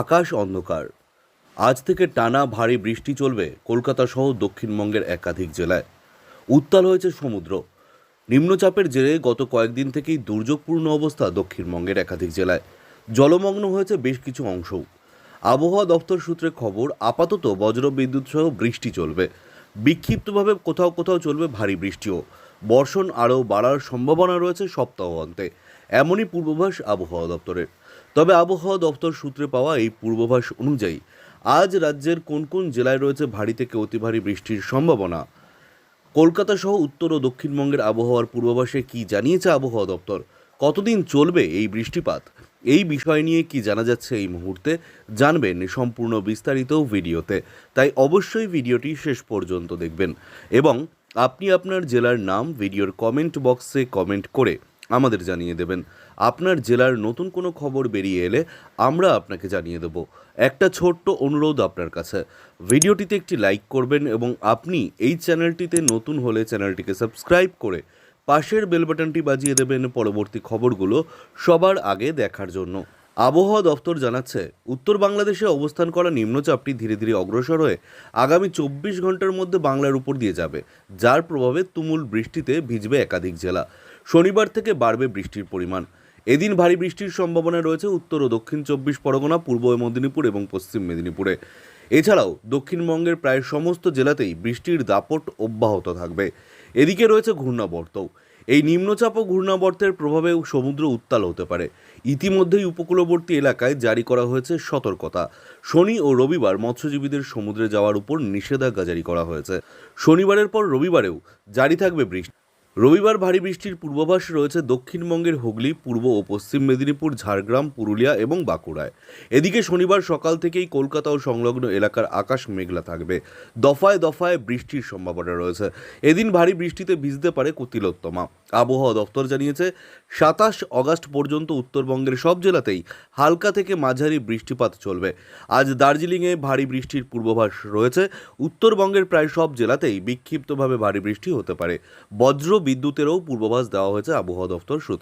আকাশ অন্ধকার। আজ থেকে টানা ভারী বৃষ্টি চলবে কলকাতা সহ দক্ষিণবঙ্গের একাধিক জেলায়। উত্তাল হয়েছে সমুদ্র। নিম্নচাপের জেরে গত কয়েকদিন থেকেই দুর্যোগপূর্ণ অবস্থা দক্ষিণবঙ্গের একাধিক জেলায়। জলমগ্ন হয়েছে বেশ কিছু অংশও। আবহাওয়া দপ্তর সূত্রে খবর, আপাতত বজ্রবিদ্যুৎ সহ বৃষ্টি চলবে। বিক্ষিপ্তভাবে কোথাও কোথাও চলবে ভারী বৃষ্টিও। বর্ষণ আরও বাড়ার সম্ভাবনা রয়েছে সপ্তাহ অন্তে এমনই পূর্বাভাস আবহাওয়া দপ্তরের। তবে আবহাওয়া দপ্তর সূত্রে পাওয়া এই পূর্বাভাস অনুযায়ী, আজ রাজ্যের কোন কোন জেলায় রয়েছে ভারী থেকে অতি ভারী বৃষ্টির সম্ভাবনা? কলকাতা সহ উত্তর ও দক্ষিণবঙ্গের আবহাওয়ার পূর্বাভাসে কি জানিয়েছে আবহাওয়া দপ্তর? কতদিন চলবে এই বৃষ্টিপাত? এই বিষয় নিয়ে কি জানা যাচ্ছে এই মুহূর্তে? জানবেন সম্পূর্ণ বিস্তারিত ভিডিওতে। তাই অবশ্যই ভিডিওটি শেষ পর্যন্ত দেখবেন এবং আপনি আপনার জেলার নাম, ভিডিওর কমেন্ট বক্সে কমেন্ট করে আমাদের জানিয়ে দেবেন। আপনার জেলার নতুন কোনো খবর বেরিয়ে এলে আমরা আপনাকে জানিয়ে দেব। একটা ছোট্ট অনুরোধ আপনার কাছে। ভিডিওটিতে একটি লাইক করবেন এবং আপনি এই চ্যানেলটিতে নতুন হলে চ্যানেলটিকে সাবস্ক্রাইব করে পাশের বেল বাটনটি বাজিয়ে দেবেন পরবর্তী খবরগুলো সবার আগে দেখার জন্য। আবহাওয়া দপ্তর জানাচ্ছে, উত্তর বাংলাদেশে অবস্থান করা নিম্নচাপটি ধীরে ধীরে অগ্রসর হয়ে আগামী চব্বিশ ঘণ্টার মধ্যে বাংলার উপর দিয়ে যাবে, যার প্রভাবে তুমুল বৃষ্টিতে ভিজবে একাধিক জেলা। শনিবার থেকে বাড়বে বৃষ্টির পরিমাণ। এদিন ভারী বৃষ্টির সম্ভাবনা রয়েছে উত্তর ও দক্ষিণ চব্বিশ পরগনা, পূর্ব মেদিনীপুর এবং পশ্চিম মেদিনীপুরে। এছাড়াও দক্ষিণবঙ্গের প্রায় সমস্ত জেলাতেই বৃষ্টির দাপট অব্যাহত থাকবে। এদিকে রয়েছে ঘূর্ণাবর্তও। এই নিম্নচাপ ও ঘূর্ণাবর্তের প্রভাবে সমুদ্র উত্তাল হতে পারে। ইতিমধ্যেই উপকূলবর্তী এলাকায় জারি করা হয়েছে সতর্কতা। শনি ও রবিবার মৎস্যজীবীদের সমুদ্রে যাওয়ার উপর নিষেধাজ্ঞা জারি করা হয়েছে। শনিবারের পর রবিবারেও জারি থাকবে বৃষ্টি। রবিবার ভারী বৃষ্টির পূর্বাভাস রয়েছে দক্ষিণবঙ্গের হুগলি, পূর্ব ও পশ্চিম মেদিনীপুর, ঝাড়গ্রাম, পুরুলিয়া এবং বাঁকুড়ায়। এদিকে শনিবার সকাল থেকেই কলকাতা ও সংলগ্ন এলাকার আকাশ মেঘলা থাকবে। দফায় দফায় বৃষ্টির সম্ভাবনা রয়েছে। এদিন ভারী বৃষ্টিতে ভিজতে পারে কুতিলোত্তমা আবহাওয়া দপ্তর জানিয়েছে, সাতাশ অগাস্ট পর্যন্ত উত্তরবঙ্গের সব জেলাতেই হালকা থেকে মাঝারি বৃষ্টিপাত চলবে। আজ দার্জিলিংয়ে ভারী বৃষ্টির পূর্বাভাস রয়েছে। উত্তরবঙ্গের প্রায় সব জেলাতেই বিক্ষিপ্তভাবে ভারী বৃষ্টি হতে পারে। বজ্র বিদ্যুতেরও পূর্বাভাস দেওয়া হয়েছে আবহাওয়া দফতর সূত্রে।